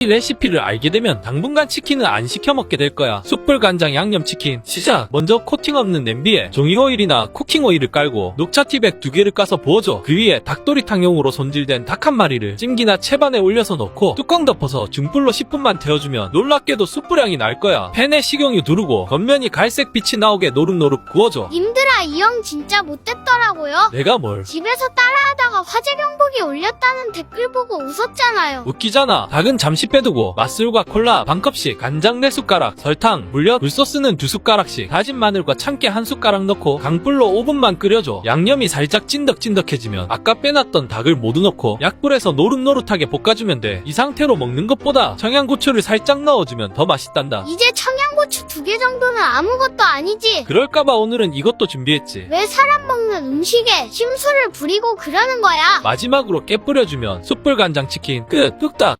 이 레시피를 알게 되면 당분간 치킨은 안 시켜 먹게 될 거야. 숯불 간장 양념치킨. 시작. 먼저 코팅 없는 냄비에 종이 오일이나 쿠킹 오일을 깔고 녹차 티백 두 개를 까서 부어줘. 그 위에 닭도리탕용으로 손질된 닭 한 마리를 찜기나 채반에 올려서 넣고 뚜껑 덮어서 중불로 10분만 데워주면 놀랍게도 숯불향이 날 거야. 팬에 식용유 두르고 겉면이 갈색 빛이 나오게 노릇노릇 구워줘. 님들아 이 형 진짜 못됐더라고요. 내가 뭘? 집에서 따라하다가 화재 올렸다는 댓글 보고 웃었잖아요. 웃기잖아. 닭은 잠시 빼두고 맛술과 콜라 반 컵씩, 간장 네 숟가락, 설탕, 물엿, 굴소스는 두 숟가락씩, 다진 마늘과 참깨 한 숟가락 넣고 강불로 5분만 끓여줘. 양념이 살짝 찐득찐득해지면 아까 빼놨던 닭을 모두 넣고 약불에서 노릇노릇하게 볶아주면 돼. 이 상태로 먹는 것보다 청양고추를 살짝 넣어주면 더 맛있단다. 이제 청양고추 두 개 정도는 아무것도 아니지. 그럴까봐 오늘은 이것도 준비했지. 왜 사람 먹는 음식에 심술을 부리고 그러는 거야? 마지막으로 깨 뿌려주면 숯불 간장 치킨 끝 뚝딱